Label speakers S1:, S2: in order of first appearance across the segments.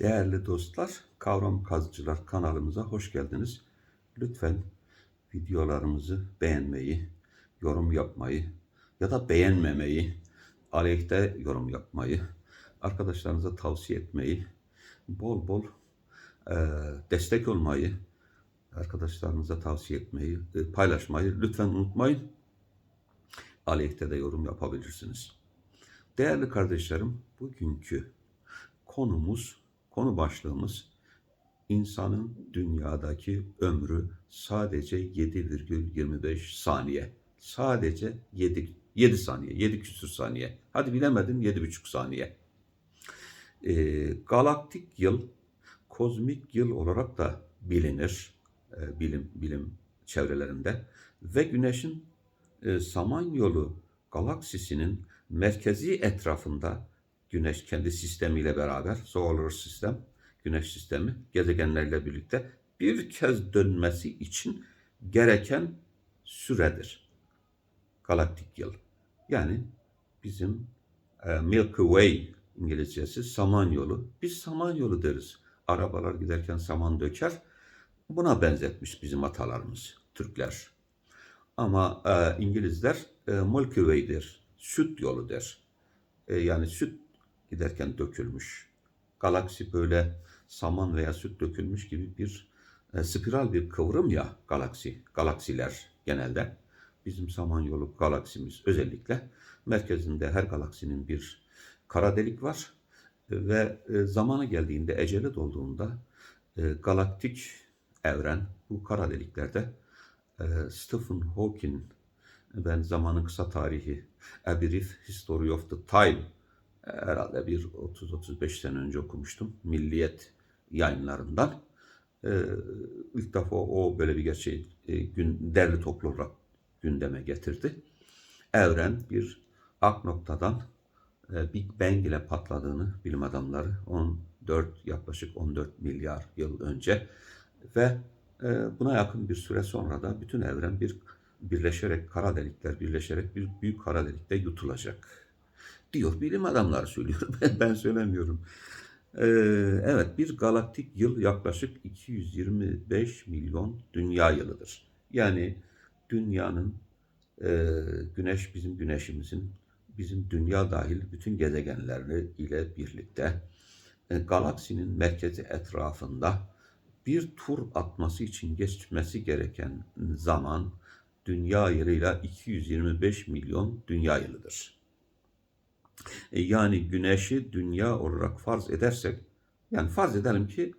S1: Değerli dostlar, Kavram Kazıcılar kanalımıza hoş geldiniz. Lütfen videolarımızı beğenmeyi, yorum yapmayı ya da beğenmemeyi, aleyhte yorum yapmayı, arkadaşlarınıza tavsiye etmeyi, bol bol e, destek olmayı, arkadaşlarınıza tavsiye etmeyi, e, paylaşmayı lütfen unutmayın. Aleyhte de yorum yapabilirsiniz. Değerli kardeşlerim, bugünkü konumuz, konu başlığımız insanın dünyadaki ömrü sadece 7,25 saniye. Sadece 7, 7 saniye, 7 küsür saniye. Hadi bilemedim 7,5 saniye. Ee, galaktik yıl, kozmik yıl olarak da bilinir e, bilim bilim çevrelerinde ve Güneş'in e, Samanyolu galaksisinin merkezi etrafında Güneş kendi sistemiyle beraber Solar Sistem, Güneş sistemi gezegenlerle birlikte bir kez dönmesi için gereken süredir. Galaktik yıl. Yani bizim e, Milky Way İngilizcesi Samanyolu. Biz Samanyolu deriz. Arabalar giderken saman döker. Buna benzetmiş bizim atalarımız, Türkler. Ama e, İngilizler e, Milky Way'dir, süt yolu der. E, yani süt giderken dökülmüş. Galaksi böyle saman veya süt dökülmüş gibi bir e, spiral bir kıvrım ya galaksi, galaksiler genelde. Bizim Samanyolu galaksimiz özellikle merkezinde her galaksinin bir kara delik var ve e, zamanı geldiğinde, eceli dolduğunda e, galaktik evren bu kara deliklerde e, Stephen Hawking ben zamanın kısa tarihi A Brief History of the Time herhalde bir 30-35 sene önce okumuştum. Milliyet yayınlarından. E, ilk defa o böyle bir gerçeği e, gün, derli toplu olarak gündeme getirdi. Evren bir ak noktadan e, Big Bang ile patladığını bilim adamları 14 yaklaşık 14 milyar yıl önce ve e, buna yakın bir süre sonra da bütün evren bir birleşerek kara delikler birleşerek bir büyük kara delikte yutulacak diyor bilim adamları söylüyor. Ben söylemiyorum. Ee, evet bir galaktik yıl yaklaşık 225 milyon dünya yılıdır. Yani dünyanın e, güneş bizim güneşimizin bizim dünya dahil bütün gezegenleri ile birlikte e, galaksinin merkezi etrafında bir tur atması için geçmesi gereken zaman dünya yılıyla 225 milyon dünya yılıdır. E, yani güneşi dünya olarak farz edersek, yani farz edelim ki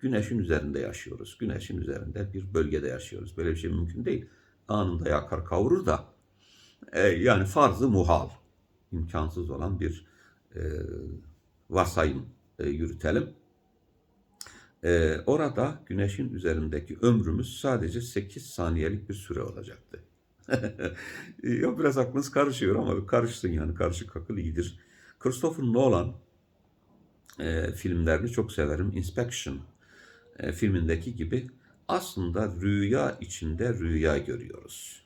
S1: güneşin üzerinde yaşıyoruz. Güneşin üzerinde bir bölgede yaşıyoruz. Böyle bir şey mümkün değil. Anında yakar kavurur da e, yani farzı muhal, imkansız olan bir e, varsayım e, yürütelim. E, orada güneşin üzerindeki ömrümüz sadece 8 saniyelik bir süre olacaktı. ya biraz aklınız karışıyor ama karışsın yani karışık akıl iyidir. Christopher Nolan e, filmlerini çok severim. Inspection e, filmindeki gibi aslında rüya içinde rüya görüyoruz.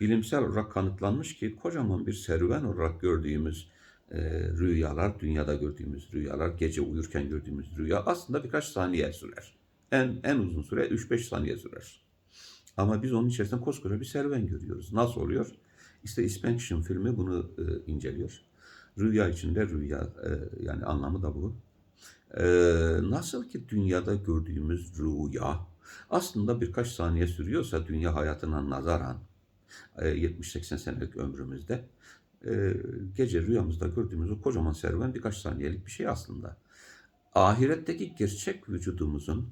S1: Bilimsel olarak kanıtlanmış ki kocaman bir serüven olarak gördüğümüz e, rüyalar, dünyada gördüğümüz rüyalar, gece uyurken gördüğümüz rüya aslında birkaç saniye sürer. En en uzun süre 3-5 saniye sürer. Ama biz onun içerisinde koskoca bir serüven görüyoruz. Nasıl oluyor? İşte Inspection filmi bunu e, inceliyor. Rüya içinde rüya e, yani anlamı da bu. E, nasıl ki dünyada gördüğümüz rüya aslında birkaç saniye sürüyorsa dünya hayatına nazaran e, 70-80 senelik ömrümüzde e, gece rüyamızda gördüğümüz o kocaman serüven birkaç saniyelik bir şey aslında. Ahiretteki gerçek vücudumuzun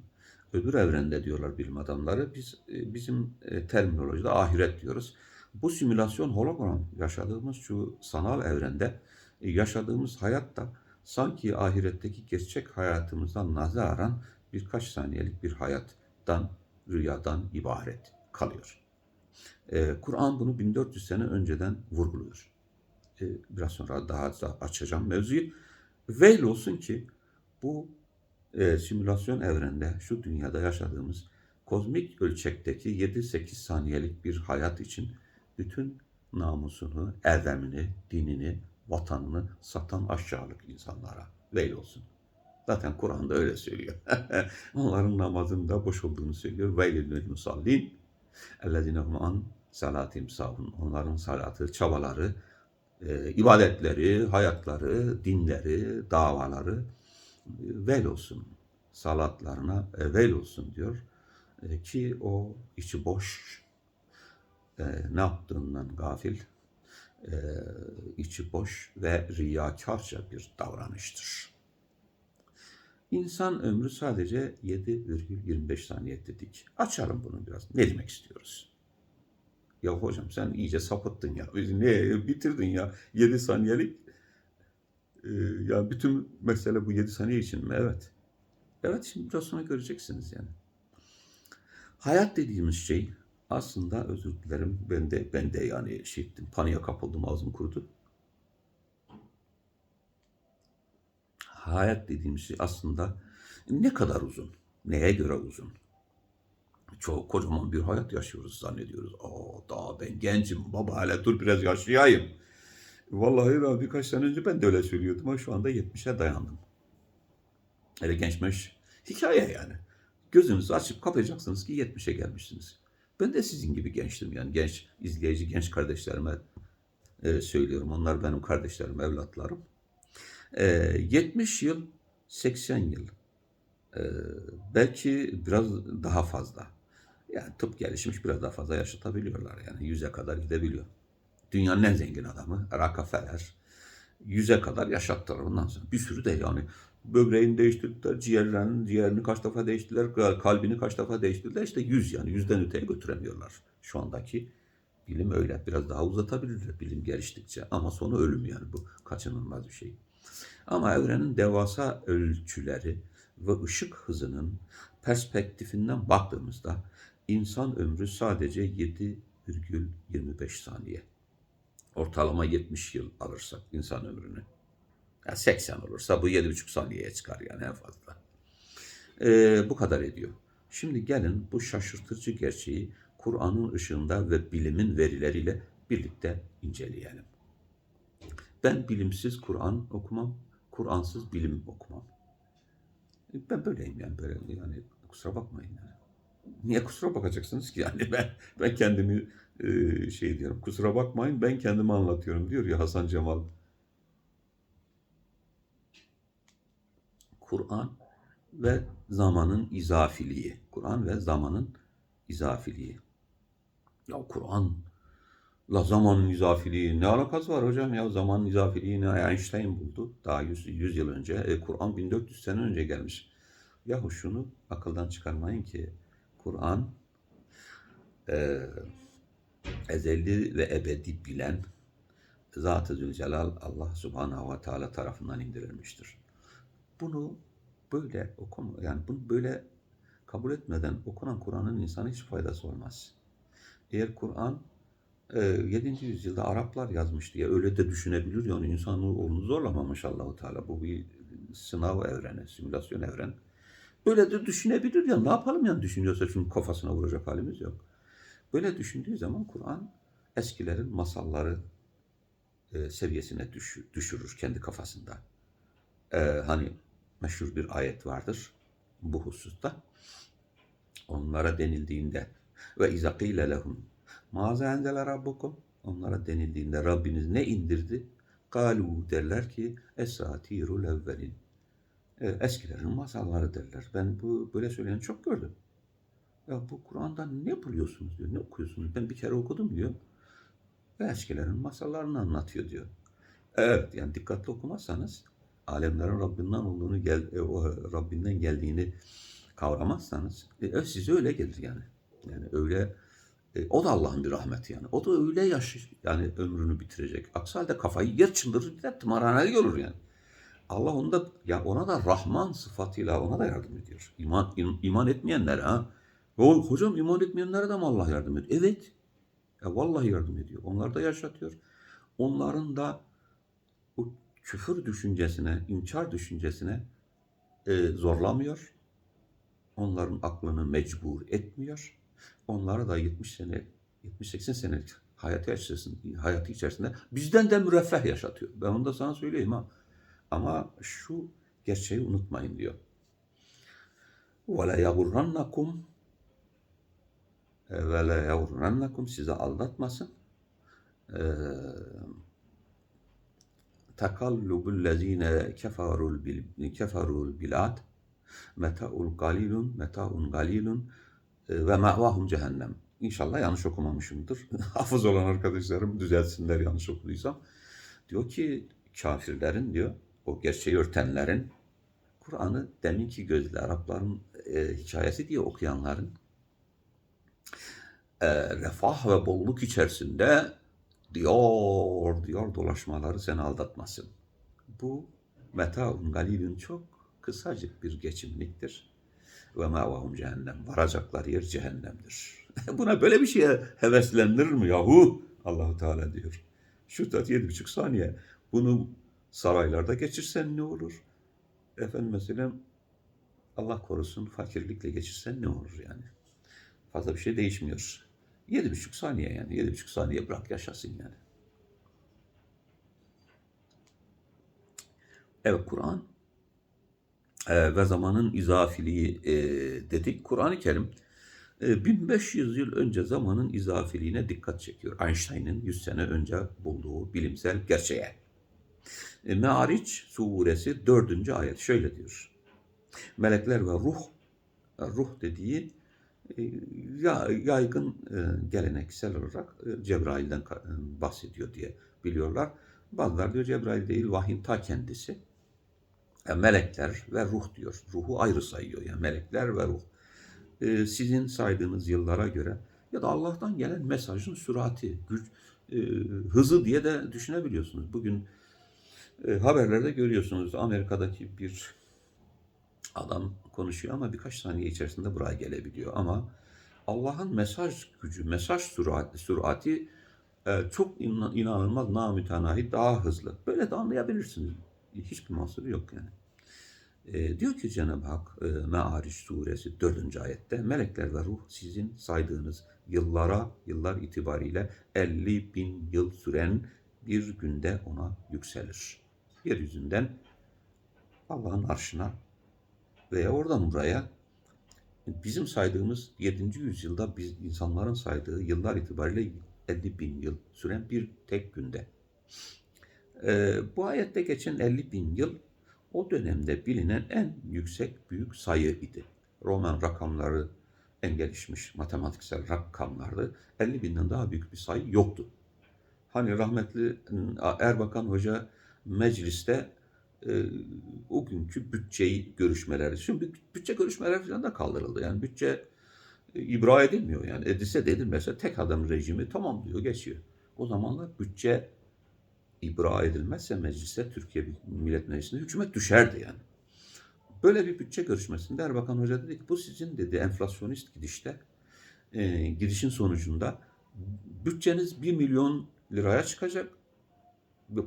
S1: öbür evrende diyorlar bilim adamları. Biz e, bizim e, terminolojide ahiret diyoruz. Bu simülasyon hologram yaşadığımız şu sanal evrende e, yaşadığımız hayatta sanki ahiretteki gerçek hayatımızdan nazaran birkaç saniyelik bir hayattan, rüyadan ibaret kalıyor. Kur'an bunu 1400 sene önceden vurguluyor. Biraz sonra daha da açacağım mevzuyu. Veil olsun ki bu e, simülasyon evrende şu dünyada yaşadığımız kozmik ölçekteki 7-8 saniyelik bir hayat için bütün namusunu, erdemini, dinini, vatanını satan aşağılık insanlara veil olsun. Zaten Kur'an'da öyle söylüyor. Onların namazında boş olduğunu söylüyor. Veylül musallin. Ellezine hum an salatim sahun. Onların salatı, çabaları, e, ibadetleri, hayatları, dinleri, davaları vel olsun. Salatlarına e, vel olsun diyor. E, ki o içi boş, e, ne yaptığından gafil, içi boş ve riyakarca bir davranıştır. İnsan ömrü sadece 7,25 saniye dedik. Açalım bunu biraz. Ne demek istiyoruz? Ya hocam sen iyice sapıttın ya. Ne bitirdin ya? 7 saniyelik. Ee, ya bütün mesele bu 7 saniye için mi? Evet. Evet şimdi biraz sonra göreceksiniz yani. Hayat dediğimiz şey aslında özür dilerim ben de ben de yani şey ettim paniğe kapıldım ağzım kurudu. Hayat dediğimiz şey aslında ne kadar uzun? Neye göre uzun? Çok kocaman bir hayat yaşıyoruz zannediyoruz. Aa daha ben gencim baba hala dur biraz yaşayayım. Vallahi ben birkaç sene önce ben de öyle söylüyordum ama şu anda 70'e dayandım. Öyle gençmiş. Hikaye yani. Gözünüzü açıp kapayacaksınız ki 70'e gelmişsiniz. Ben de sizin gibi gençtim yani genç izleyici genç kardeşlerime e, söylüyorum. Onlar benim kardeşlerim, evlatlarım. E, 70 yıl, 80 yıl. E, belki biraz daha fazla. Yani tıp gelişmiş biraz daha fazla yaşatabiliyorlar yani yüze kadar gidebiliyor. Dünyanın en zengin adamı Rockefeller yüze kadar yaşattılar ondan sonra. Bir sürü de yani böbreğini değiştirdiler, ciğerlerini, ciğerini kaç defa değiştirdiler, kalbini kaç defa değiştirdiler. İşte yüz yani yüzden öteye götüremiyorlar. Şu andaki bilim öyle. Biraz daha uzatabilirler bilim geliştikçe. Ama sonu ölüm yani bu kaçınılmaz bir şey. Ama evrenin devasa ölçüleri ve ışık hızının perspektifinden baktığımızda insan ömrü sadece 7,25 saniye. Ortalama 70 yıl alırsak insan ömrünü. Ya 80 olursa bu 7,5 saniyeye çıkar yani en fazla. Ee, bu kadar ediyor. Şimdi gelin bu şaşırtıcı gerçeği Kur'an'ın ışığında ve bilimin verileriyle birlikte inceleyelim. Ben bilimsiz Kur'an okumam, Kur'ansız bilim okumam. Ben böyleyim yani böyle yani kusura bakmayın yani. Niye kusura bakacaksınız ki yani ben ben kendimi şey diyorum kusura bakmayın ben kendimi anlatıyorum diyor ya Hasan Cemal. Kur'an ve zamanın izafiliği. Kur'an ve zamanın izafiliği. Ya Kur'an la zamanın izafiliği ne alakası var hocam ya zamanın izafiliğini Einstein buldu daha 100, 100 yıl önce. E, Kur'an 1400 sene önce gelmiş. Yahu şunu akıldan çıkarmayın ki Kur'an e, ezeli ve ebedi bilen Zat-ı Zülcelal Allah Subhanahu ve Teala tarafından indirilmiştir. Bunu böyle okuma yani bunu böyle kabul etmeden okunan Kur'an'ın insana hiç faydası olmaz. Eğer Kur'an e, 7. yüzyılda Araplar yazmış diye öyle de düşünebilir yani insanoğlunu zorlamamış Allahu Teala. Bu bir sınav evreni, simülasyon evren. Böyle de düşünebilir ya ne yapalım yani düşünüyorsa çünkü kafasına vuracak halimiz yok. Böyle düşündüğü zaman Kur'an eskilerin masalları e, seviyesine düş, düşürür kendi kafasında. E, hani meşhur bir ayet vardır bu hususta. Onlara denildiğinde ve izakile lehum maza enzele rabbukum onlara denildiğinde Rabbiniz ne indirdi? Galu derler ki esatirul evvelin. E, eskilerin masalları derler. Ben bu böyle söyleyen çok gördüm. Ya bu Kur'an'dan ne buluyorsunuz diyor. Ne okuyorsunuz? Ben bir kere okudum diyor. Ve eskilerin masallarını anlatıyor diyor. Evet yani dikkatli okumazsanız alemlerin Rabbinden olduğunu gel, e, o Rabbinden geldiğini kavramazsanız e, size öyle gelir yani. Yani öyle e, o da Allah'ın bir rahmeti yani. O da öyle yaş yani ömrünü bitirecek. Aksi halde kafayı yer çıldırır gider tımarhaneli olur yani. Allah onu da ya ona da Rahman sıfatıyla ona da yardım ediyor. İman iman etmeyenlere ha. O hocam iman etmeyenlere de mi Allah yardım ediyor? Evet. Ya vallahi yardım ediyor. Onlar da yaşatıyor. Onların da o küfür düşüncesine, inkar düşüncesine e, zorlamıyor. Onların aklını mecbur etmiyor. Onlara da 70 sene, 70-80 senelik hayatı içerisinde, hayatı içerisinde bizden de müreffeh yaşatıyor. Ben onu da sana söyleyeyim ha. Ama şu Gerçeği unutmayın diyor. وَلَا يَغُرَّنَّكُمْ ve le yavrannakum sizi aldatmasın. E, takallubul lezine kefarul bil kefarul bilad metaul galilun metaun galilun e, ve ma'vahum cehennem. İnşallah yanlış okumamışımdır. Hafız olan arkadaşlarım düzelsinler yanlış okuduysam. Diyor ki kafirlerin diyor o gerçeği örtenlerin Kur'an'ı deminki gözle Arapların e, hikayesi diye okuyanların e, refah ve bolluk içerisinde diyor diyor dolaşmaları seni aldatmasın. Bu metaun galilin çok kısacık bir geçimliktir. Ve mevahum cehennem. Varacaklar yer cehennemdir. Buna böyle bir şeye heveslendirir mi yahu? Allahu Teala diyor. Şu da yedi buçuk saniye. Bunu saraylarda geçirsen ne olur? Efendim mesela Allah korusun fakirlikle geçirsen ne olur yani? Fazla bir şey değişmiyor. Yedi buçuk saniye yani. Yedi buçuk saniye bırak yaşasın yani. Evet Kur'an e, ve zamanın izafiliği e, dedik. Kur'an-ı Kerim e, 1500 yıl önce zamanın izafiliğine dikkat çekiyor. Einstein'ın 100 sene önce bulduğu bilimsel gerçeğe. E, Me'ariç suresi 4. ayet şöyle diyor. Melekler ve ruh, ruh dediği ya, yaygın e, geleneksel olarak e, Cebrail'den e, bahsediyor diye biliyorlar. Bazıları diyor Cebrail değil vahyin ta kendisi. E, melekler ve ruh diyor. Ruhu ayrı sayıyor. Yani melekler ve ruh. E, sizin saydığınız yıllara göre ya da Allah'tan gelen mesajın sürati, güç, hızı diye de düşünebiliyorsunuz. Bugün haberlerde görüyorsunuz Amerika'daki bir adam konuşuyor ama birkaç saniye içerisinde buraya gelebiliyor. Ama Allah'ın mesaj gücü, mesaj sürati, sürati e, çok inan- inanılmaz namütenahi daha hızlı. Böyle de anlayabilirsiniz. Hiçbir mahsuru yok yani. E, diyor ki Cenab-ı Hak e, Me'ariç suresi 4. ayette melekler ve ruh sizin saydığınız yıllara, yıllar itibariyle 50 bin yıl süren bir günde ona yükselir. Yeryüzünden Allah'ın arşına veya oradan buraya bizim saydığımız 7. yüzyılda biz insanların saydığı yıllar itibariyle 50 bin yıl süren bir tek günde. Ee, bu ayette geçen 50 bin yıl o dönemde bilinen en yüksek büyük sayı idi. Roman rakamları en gelişmiş matematiksel rakamlardı. 50 binden daha büyük bir sayı yoktu. Hani rahmetli Erbakan Hoca mecliste e, o günkü bütçeyi görüşmeleri. Şimdi bütçe görüşmeleri falan da kaldırıldı. Yani bütçe e, ibra edilmiyor. Yani edilse de edilmese tek adam rejimi tamam diyor geçiyor. O zamanlar bütçe ibra edilmezse mecliste Türkiye Millet Meclisi'nde hükümet düşerdi yani. Böyle bir bütçe görüşmesinde Erbakan Hoca dedi ki bu sizin dedi enflasyonist gidişte e, gidişin sonucunda bütçeniz 1 milyon liraya çıkacak.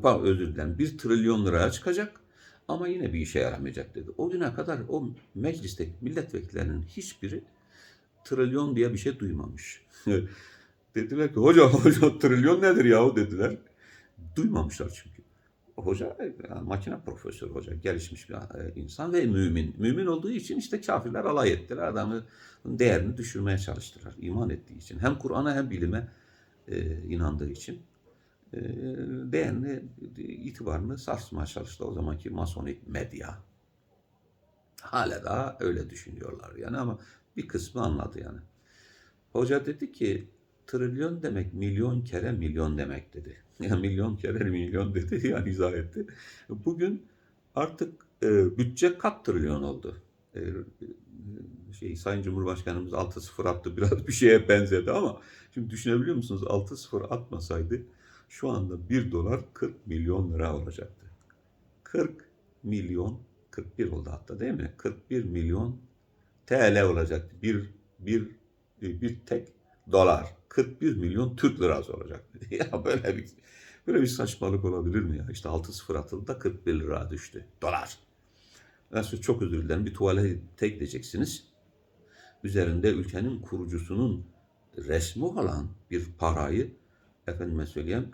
S1: Pardon özür dilerim 1 trilyon liraya çıkacak ama yine bir işe yaramayacak dedi. O güne kadar o meclisteki milletvekillerinin hiçbiri trilyon diye bir şey duymamış. dediler ki hoca hoca trilyon nedir yahu dediler. Duymamışlar çünkü. Hoca yani makine profesörü hoca gelişmiş bir e, insan ve mümin. Mümin olduğu için işte kafirler alay ettiler. Adamı değerini düşürmeye çalıştılar. iman ettiği için. Hem Kur'an'a hem bilime e, inandığı için e, değerini, itibarını sarsmaya çalıştı o zamanki masonik medya. Hala daha öyle düşünüyorlar yani ama bir kısmı anladı yani. Hoca dedi ki trilyon demek milyon kere milyon demek dedi. Yani milyon kere milyon dedi yani izah etti. Bugün artık e, bütçe kat trilyon oldu. E, şey Sayın Cumhurbaşkanımız 6-0 attı biraz bir şeye benzedi ama şimdi düşünebiliyor musunuz 6-0 atmasaydı şu anda 1 dolar 40 milyon lira olacaktı. 40 milyon 41 oldu hatta değil mi? 41 milyon TL olacaktı. Bir, bir, bir tek dolar. 41 milyon Türk lirası olacaktı. ya böyle bir böyle bir saçmalık olabilir mi ya? İşte 6-0 atıldı da 41 lira düştü. Dolar. Size çok özür dilerim. Bir tuvalete gideceksiniz. Üzerinde ülkenin kurucusunun resmi olan bir parayı efendime söyleyeyim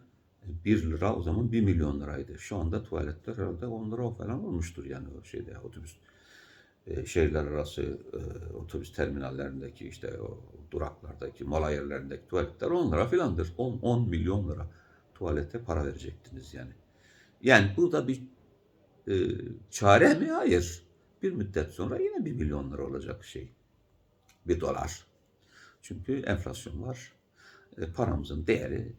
S1: 1 lira o zaman 1 milyon liraydı. Şu anda tuvaletler herhalde 10 lira falan olmuştur yani o şeyde otobüs e, şehirler arası e, otobüs terminallerindeki işte o duraklardaki mola yerlerindeki tuvaletler 10 lira filandır. 10, 10 milyon lira tuvalete para verecektiniz yani. Yani bu da bir e, çare mi? Hayır. Bir müddet sonra yine 1 milyon lira olacak şey. Bir dolar. Çünkü enflasyon var. E, paramızın değeri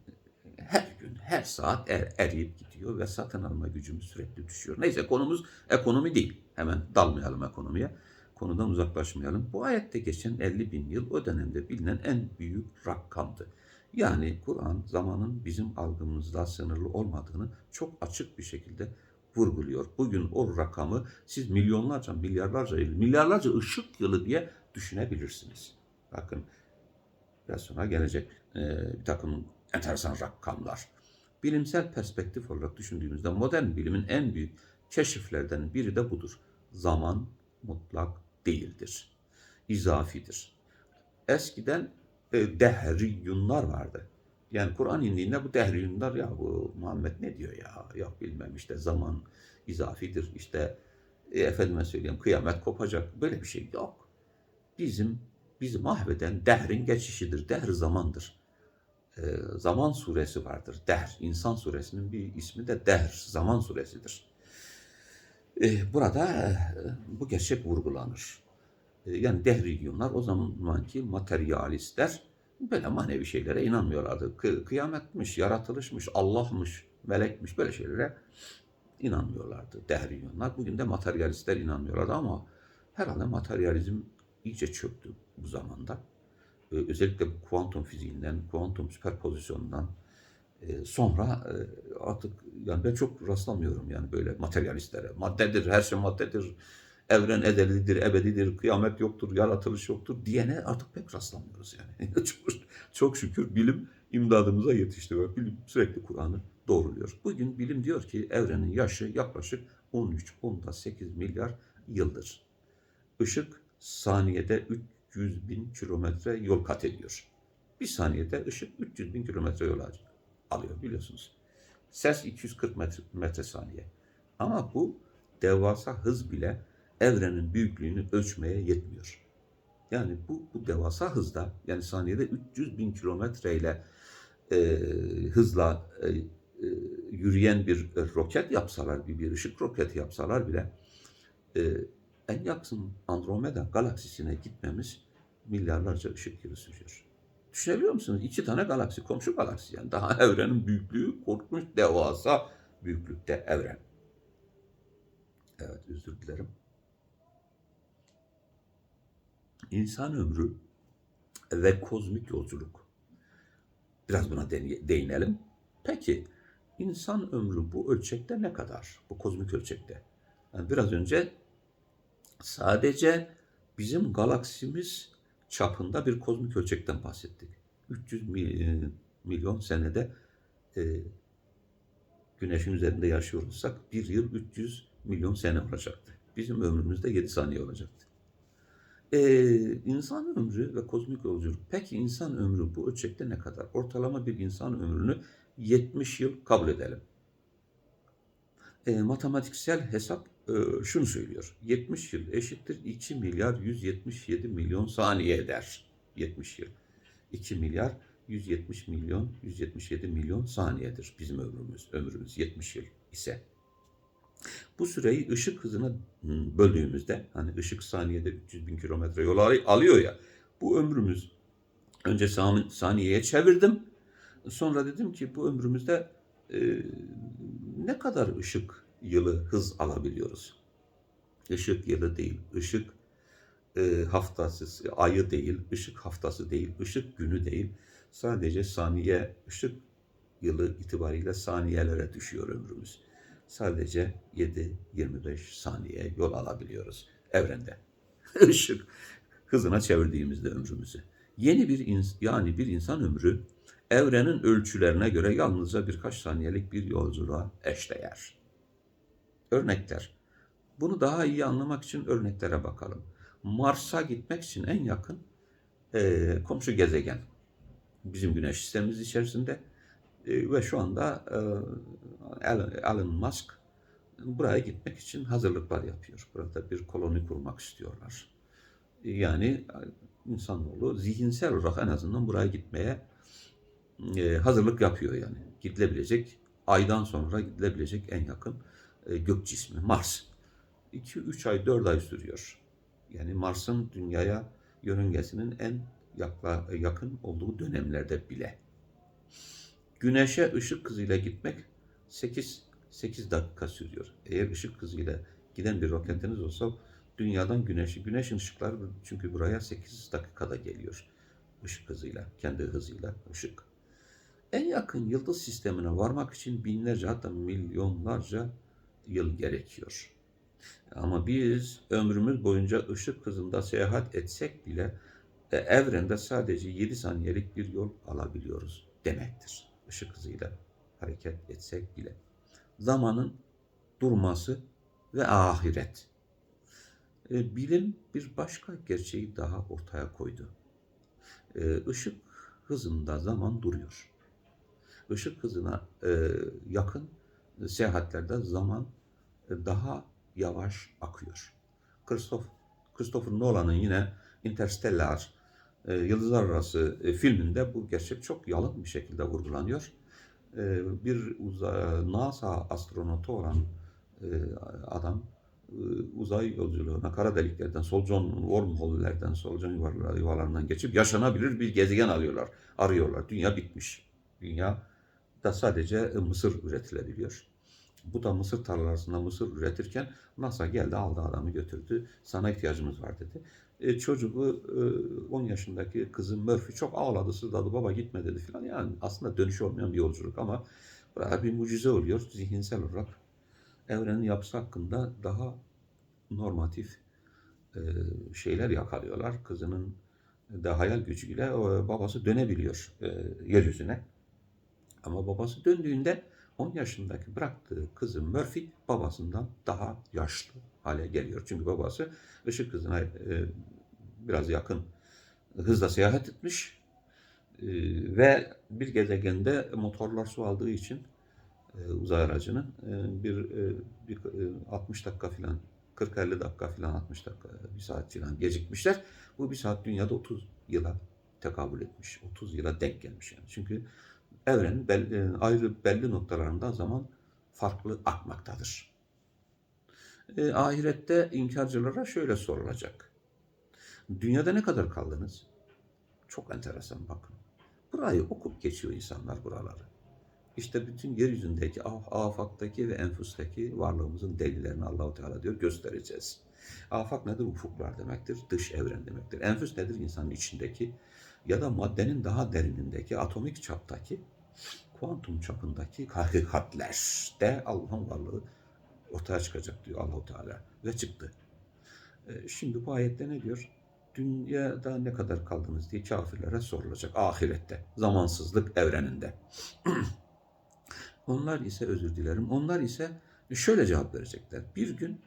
S1: her gün, her saat er, eriyip gidiyor ve satın alma gücümüz sürekli düşüyor. Neyse konumuz ekonomi değil. Hemen dalmayalım ekonomiye. Konudan uzaklaşmayalım. Bu ayette geçen 50 bin yıl o dönemde bilinen en büyük rakamdı. Yani Kur'an zamanın bizim algımızda sınırlı olmadığını çok açık bir şekilde vurguluyor. Bugün o rakamı siz milyonlarca, milyarlarca milyarlarca ışık yılı diye düşünebilirsiniz. Bakın biraz sonra gelecek e, bir takım enteresan rakamlar. Bilimsel perspektif olarak düşündüğümüzde modern bilimin en büyük keşiflerden biri de budur. Zaman mutlak değildir. İzafidir. Eskiden e, dehriyunlar vardı. Yani Kur'an indiğinde bu dehriyunlar ya bu Muhammed ne diyor ya? Yok bilmem işte zaman izafidir. İşte e, efendime söyleyeyim kıyamet kopacak. Böyle bir şey yok. Bizim bizi mahveden dehrin geçişidir. Dehr zamandır. E, zaman suresi vardır. Dehr. İnsan suresinin bir ismi de Dehr. Zaman suresidir. E, burada e, bu gerçek vurgulanır. E, yani dehriyunlar o zamanki materyalistler böyle manevi şeylere inanmıyorlardı. Kı- kıyametmiş, yaratılışmış, Allah'mış, melekmiş böyle şeylere inanmıyorlardı dehriyunlar. Bugün de materyalistler inanmıyorlardı ama herhalde materyalizm iyice çöktü bu zamanda. Ee, özellikle bu kuantum fiziğinden, kuantum süperpozisyonundan e, sonra e, artık yani ben çok rastlamıyorum yani böyle materyalistlere. Maddedir, her şey maddedir, evren ezelidir, ebedidir, kıyamet yoktur, yaratılış yoktur diyene artık pek rastlamıyoruz yani. çok, çok şükür bilim imdadımıza yetişti ve bilim sürekli Kur'an'ı doğruluyor. Bugün bilim diyor ki evrenin yaşı yaklaşık 13.8 milyar yıldır. Işık saniyede 300 bin kilometre yol kat ediyor. Bir saniyede ışık 300 bin kilometre yol alıyor biliyorsunuz. Ses 240 metre, metre saniye. Ama bu devasa hız bile evrenin büyüklüğünü ölçmeye yetmiyor. Yani bu, bu devasa hızda yani saniyede 300 bin kilometreyle e, hızla e, e, yürüyen bir roket yapsalar, bir, bir ışık roketi yapsalar bile e, en yakın Andromeda galaksisine gitmemiz milyarlarca ışık yılı sürüyor. Düşünebiliyor musunuz? İki tane galaksi, komşu galaksi yani. Daha evrenin büyüklüğü korkunç, devasa büyüklükte evren. Evet, özür dilerim. İnsan ömrü ve kozmik yolculuk. Biraz buna değinelim. Peki, insan ömrü bu ölçekte ne kadar? Bu kozmik ölçekte. Yani biraz önce sadece bizim galaksimiz çapında bir kozmik ölçekten bahsettik. 300 milyon senede e, güneşin üzerinde yaşıyorsak bir yıl 300 milyon sene olacaktı. Bizim ömrümüzde 7 saniye olacaktı. Ee, insan ömrü ve kozmik yolculuk. Peki insan ömrü bu ölçekte ne kadar? Ortalama bir insan ömrünü 70 yıl kabul edelim. E, matematiksel hesap e, şunu söylüyor. 70 yıl eşittir 2 milyar 177 milyon saniye eder. 70 yıl. 2 milyar 170 milyon 177 milyon saniyedir bizim ömrümüz. Ömrümüz 70 yıl ise. Bu süreyi ışık hızına böldüğümüzde hani ışık saniyede 300 bin kilometre yol alıyor ya bu ömrümüz önce saniyeye çevirdim sonra dedim ki bu ömrümüzde e, ne kadar ışık yılı hız alabiliyoruz? Işık yılı değil, ışık e, haftası, ayı değil, ışık haftası değil, ışık günü değil. Sadece saniye, ışık yılı itibariyle saniyelere düşüyor ömrümüz. Sadece 7-25 saniye yol alabiliyoruz evrende. Işık hızına çevirdiğimizde ömrümüzü. Yeni bir yani bir insan ömrü evrenin ölçülerine göre yalnızca birkaç saniyelik bir yolculuğa eşdeğer. Örnekler. Bunu daha iyi anlamak için örneklere bakalım. Mars'a gitmek için en yakın e, komşu gezegen bizim güneş sistemimiz içerisinde E, ve şu anda e, Elon, Musk buraya gitmek için hazırlıklar yapıyor. Burada bir koloni kurmak istiyorlar. Yani insanoğlu zihinsel olarak en azından buraya gitmeye e, hazırlık yapıyor yani. Gidilebilecek, aydan sonra gidilebilecek en yakın e, gök cismi Mars. 2-3 ay, 4 ay sürüyor. Yani Mars'ın dünyaya yörüngesinin en yakla, yakın olduğu dönemlerde bile. Güneşe ışık hızıyla gitmek 8 8 dakika sürüyor. Eğer ışık hızıyla giden bir roketiniz olsa dünyadan güneşi, güneşin ışıkları çünkü buraya 8 dakikada geliyor. Işık hızıyla, kendi hızıyla ışık. En yakın yıldız sistemine varmak için binlerce hatta milyonlarca yıl gerekiyor. Ama biz ömrümüz boyunca ışık hızında seyahat etsek bile e, evrende sadece 7 saniyelik bir yol alabiliyoruz demektir. Işık hızıyla hareket etsek bile. Zamanın durması ve ahiret. E, bilim bir başka gerçeği daha ortaya koydu. E, ışık hızında zaman duruyor. Işık hızına e, yakın seyahatlerde zaman e, daha yavaş akıyor. Christoph, Christopher Nolan'ın yine Interstellar, e, Yıldızlar Arası e, filminde bu gerçek çok yalın bir şekilde vurgulanıyor. Bir NASA astronotu olan adam uzay yolculuğuna kara deliklerden, solucan wormhole'lerden, solucan yuvarlar, yuvalarından geçip yaşanabilir bir gezegen alıyorlar, arıyorlar. Dünya bitmiş. Dünya da sadece mısır üretilebiliyor. Bu da mısır tarlasında mısır üretirken NASA geldi aldı adamı götürdü. Sana ihtiyacımız var dedi. E, çocuğu e, 10 yaşındaki kızı Murphy çok ağladı sızladı baba gitme dedi filan. Yani aslında dönüşü olmayan bir yolculuk ama bir mucize oluyor zihinsel olarak. Evrenin yapısı hakkında daha normatif e, şeyler yakalıyorlar. Kızının de hayal gücüyle e, babası dönebiliyor e, yeryüzüne. Ama babası döndüğünde 10 yaşındaki bıraktığı kızı Murphy babasından daha yaşlı hale geliyor. Çünkü babası ışık hızına e, biraz yakın hızla seyahat etmiş e, ve bir gezegende motorlar su aldığı için e, uzay aracının e, bir, e, bir e, 60 dakika falan 40-50 dakika falan 60 dakika bir saat falan gecikmişler. Bu bir saat dünyada 30 yıla tekabül etmiş. 30 yıla denk gelmiş yani. Çünkü evrenin belli, e, ayrı belli noktalarında zaman farklı akmaktadır. E, ahirette inkarcılara şöyle sorulacak. Dünyada ne kadar kaldınız? Çok enteresan bakın. Burayı okup geçiyor insanlar buraları. İşte bütün yeryüzündeki, afaktaki ve enfustaki varlığımızın delillerini Allahu Teala diyor göstereceğiz. Afak nedir? Ufuklar demektir. Dış evren demektir. Enfüs nedir? İnsanın içindeki ya da maddenin daha derinindeki, atomik çaptaki, kuantum çapındaki hakikatler de Allah'ın varlığı ortaya çıkacak diyor Allahu Teala ve çıktı. E, şimdi bu ayette ne diyor? Dünyada ne kadar kaldınız diye kafirlere sorulacak ahirette, zamansızlık evreninde. Onlar ise özür dilerim. Onlar ise şöyle cevap verecekler. Bir gün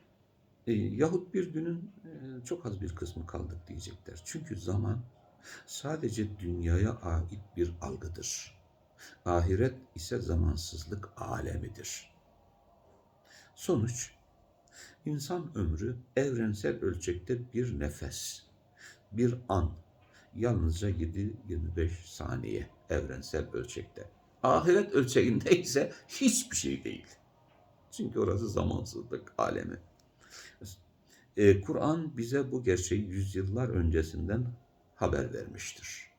S1: e, yahut bir günün e, çok az bir kısmı kaldık diyecekler. Çünkü zaman sadece dünyaya ait bir algıdır. Ahiret ise zamansızlık alemidir. Sonuç, insan ömrü evrensel ölçekte bir nefes, bir an, yalnızca 7-25 saniye evrensel ölçekte. Ahiret ölçeğinde ise hiçbir şey değil. Çünkü orası zamansızlık alemi. Ee, Kur'an bize bu gerçeği yüzyıllar öncesinden haber vermiştir.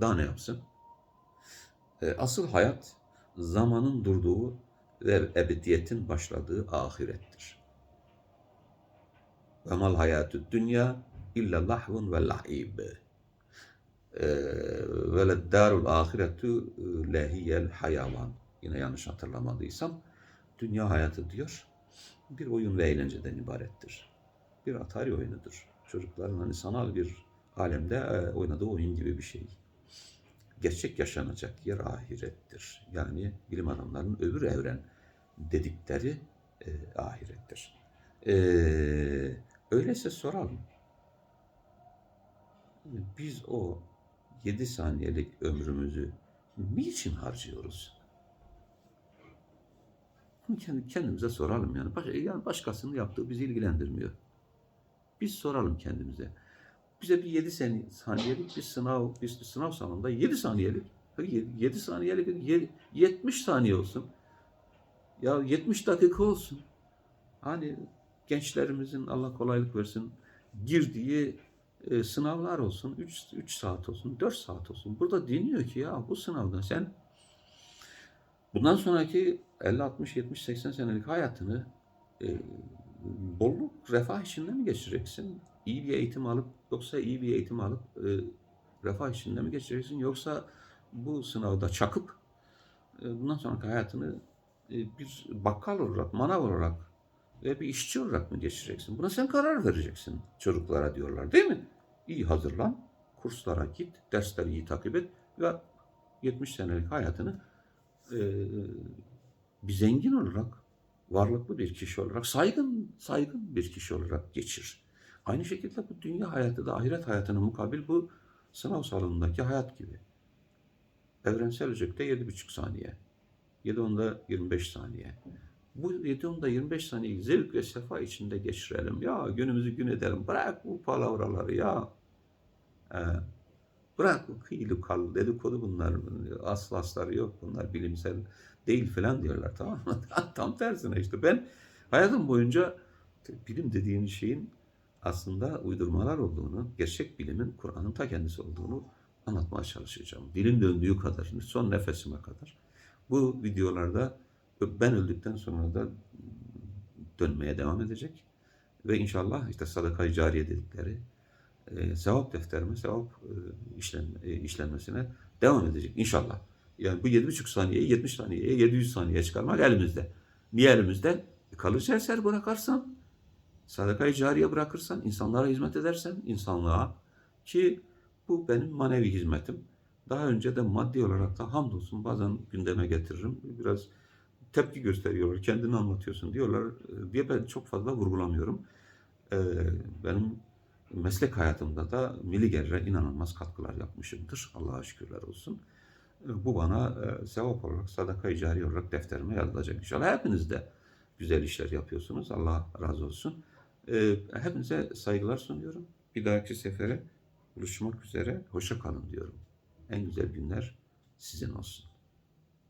S1: Daha ne yapsın? Ee, asıl hayat zamanın durduğu ve ebediyetin başladığı ahirettir. Ve mal hayatü dünya illa lahvun ve lahib. Ee, ve leddarul ahiretu e, lehiyel hayavan. Yine yanlış hatırlamadıysam. Dünya hayatı diyor. Bir oyun ve eğlenceden ibarettir. Bir Atari oyunudur. Çocukların hani sanal bir alemde e, oynadığı oyun gibi bir şey. Gerçek yaşanacak yer ahirettir. Yani bilim adamlarının öbür evren dedikleri e, ahirettir. E, öyleyse soralım. Biz o 7 saniyelik ömrümüzü niçin harcıyoruz? Kendi, kendimize soralım yani. Baş, yani başkasının yaptığı bizi ilgilendirmiyor. Biz soralım kendimize. Bize bir 7 sani- saniyelik bir sınav, bir sınav salonunda 7 saniyelik, 7 saniyelik, bir 70 saniye olsun. Ya 70 dakika olsun. Hani gençlerimizin Allah kolaylık versin girdiği e, sınavlar olsun. 3 3 saat olsun, 4 saat olsun. Burada deniyor ki ya bu sınavdan sen bundan sonraki 50 60 70 80 senelik hayatını e, bolluk, refah içinde mi geçireceksin? İyi bir eğitim alıp yoksa iyi bir eğitim alıp e, refah içinde mi geçireceksin yoksa bu sınavda çakıp e, bundan sonraki hayatını e, bir bakkal olarak, manav olarak ve bir işçi olarak mı geçireceksin? Buna sen karar vereceksin çocuklara diyorlar değil mi? İyi hazırlan, kurslara git, dersleri iyi takip et ve 70 senelik hayatını e, bir zengin olarak, varlıklı bir kişi olarak, saygın, saygın bir kişi olarak geçir. Aynı şekilde bu dünya hayatı da ahiret hayatına mukabil bu sınav salonundaki hayat gibi. Evrensel ölçekte 7,5 saniye. 7 onda 25 saniye. Bu 7 onda 25 saniyeyi zevk ve sefa içinde geçirelim. Ya günümüzü gün edelim. Bırak bu palavraları ya. Ee, bırak bu kıyılı kal dedikodu bunlar. Aslı asları yok bunlar bilimsel değil falan diyorlar tamam mı? Tam tersine işte ben hayatım boyunca bilim dediğin şeyin aslında uydurmalar olduğunu, gerçek bilimin Kur'an'ın ta kendisi olduğunu anlatmaya çalışacağım. Dilim döndüğü kadar, son nefesime kadar. Bu videolarda ben öldükten sonra da dönmeye devam edecek. Ve inşallah işte sadaka-i cariye dedikleri e, sevap defterime, sevap e, işlen, e, işlenmesine devam edecek inşallah. Yani bu 7,5 saniyeyi 70 saniyeye, 700 saniyeye çıkarmak elimizde. Niye elimizde? E, kalıcı eser bırakarsan, sadaka-i cariye bırakırsan, insanlara hizmet edersen, insanlığa ki bu benim manevi hizmetim. Daha önce de maddi olarak da hamdolsun bazen gündeme getiririm. Biraz tepki gösteriyorlar. Kendini anlatıyorsun diyorlar e, diye ben çok fazla vurgulamıyorum. Ee, benim meslek hayatımda da Milli Gelir'e inanılmaz katkılar yapmışımdır. Allah'a şükürler olsun. Ee, Bu bana e, sevap olarak, sadaka cari olarak defterime yazılacak inşallah. Hepiniz de güzel işler yapıyorsunuz. Allah razı olsun. Ee, Hepinize saygılar sunuyorum. Bir dahaki sefere buluşmak üzere. Hoşça kalın diyorum. En güzel günler sizin olsun.